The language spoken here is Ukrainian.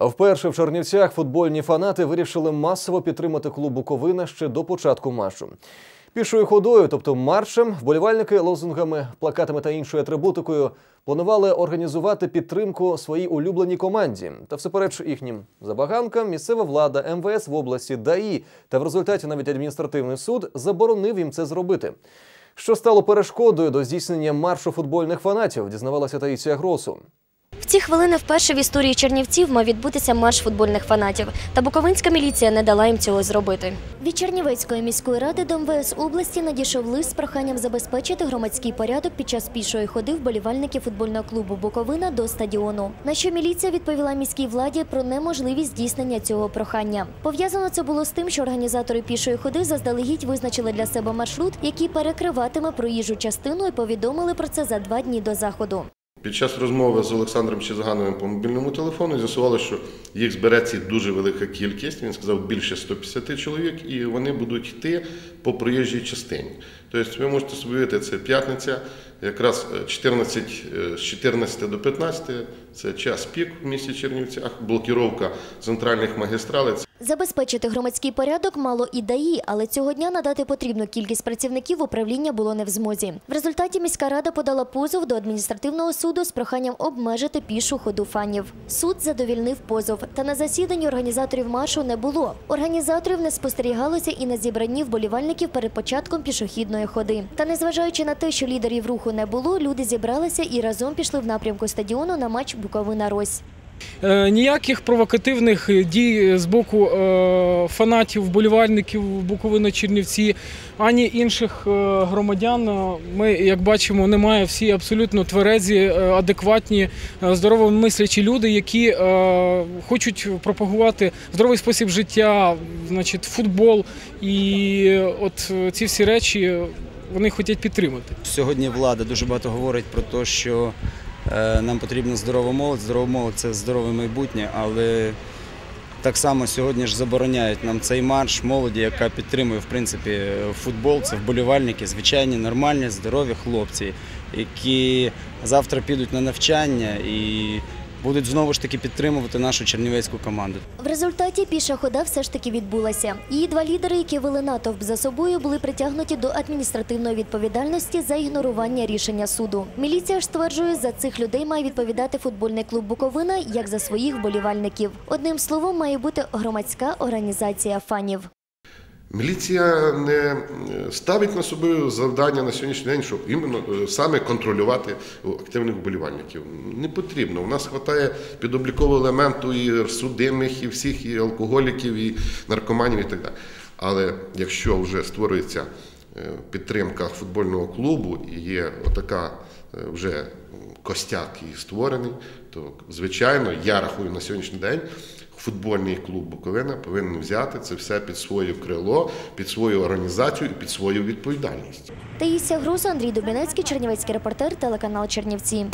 Вперше в Чернівцях футбольні фанати вирішили масово підтримати клуб Буковина ще до початку матчу. Пішою ходою, тобто маршем, вболівальники лозунгами, плакатами та іншою атрибутикою планували організувати підтримку своїй улюбленій команді. Та всупереч їхнім забаганкам, місцева влада, МВС в області, ДАІ та в результаті навіть адміністративний суд заборонив їм це зробити. Що стало перешкодою до здійснення маршу футбольних фанатів, дізнавалася Таїсія Гросу. Ці хвилини вперше в історії Чернівців мав відбутися марш футбольних фанатів. Та Буковинська міліція не дала їм цього зробити. Від Чернівецької міської ради до МВС області надійшов лист з проханням забезпечити громадський порядок під час пішої ходи вболівальників футбольного клубу Буковина до стадіону. На що міліція відповіла міській владі про неможливість здійснення цього прохання. Пов'язано це було з тим, що організатори пішої ходи заздалегідь визначили для себе маршрут, який перекриватиме проїжджу частину, і повідомили про це за два дні до заходу. Під час розмови з Олександром Чизгановим по мобільному телефону з'ясували, що їх збереться дуже велика кількість. Він сказав більше 150 чоловік, і вони будуть йти по проїжджій частині. Тобто, ви можете собі це п'ятниця, якраз 14, з 14 до 15 це час пік в місті Чернівцях, блокіровка центральних магістралей. Забезпечити громадський порядок мало і ДАІ, але цього дня надати потрібну кількість працівників управління було не в змозі. В результаті міська рада подала позов до адміністративного суду з проханням обмежити пішу ходу фанів. Суд задовільнив позов, та на засіданні організаторів маршу не було. Організаторів не спостерігалося і на зібранні вболівальників перед початком пішохідної ходи. Та незважаючи на те, що лідерів руху не було, люди зібралися і разом пішли в напрямку стадіону на матч Буковина Рось. Е, Ніяких провокативних дій з боку е, фанатів, вболівальників Буковини Чернівці, ані інших е, громадян. Ми, як бачимо, немає всі абсолютно тверезі, е, адекватні, е, здорово мислячі люди, які е, хочуть пропагувати здоровий спосіб життя, значить, футбол. І от е, ці всі речі вони хочуть підтримати. Сьогодні влада дуже багато говорить про те, що е, нам потрібна здорова молодь. Здорова молодь це здорове майбутнє, але так само сьогодні ж забороняють нам цей марш молоді, яка підтримує в принципі футбол. Це вболівальники, звичайні, нормальні, здорові хлопці, які завтра підуть на навчання і будуть знову ж таки підтримувати нашу чернівецьку команду. В результаті піша хода все ж таки відбулася. Її два лідери, які вели натовп за собою, були притягнуті до адміністративної відповідальності за ігнорування рішення суду. Міліція ж стверджує, за цих людей має відповідати футбольний клуб Буковина як за своїх вболівальників. Одним словом, має бути громадська організація фанів. Міліція не е, ставить на собі завдання на сьогоднішній день, щоб іменно е, саме контролювати активних вболівальників. Не потрібно. У нас вистачає підоблікового елементу і судимих, і всіх, і алкоголіків, і наркоманів, і так далі. Але якщо вже створюється е, підтримка футбольного клубу і є отака вже костяк і створений, то звичайно я рахую на сьогоднішній день. Футбольний клуб Буковина повинен взяти це все під своє крило, під свою організацію і під свою відповідальність. Таїсія Груза, Андрій Дубінецький, Чернівецький репортер, телеканал Чернівці.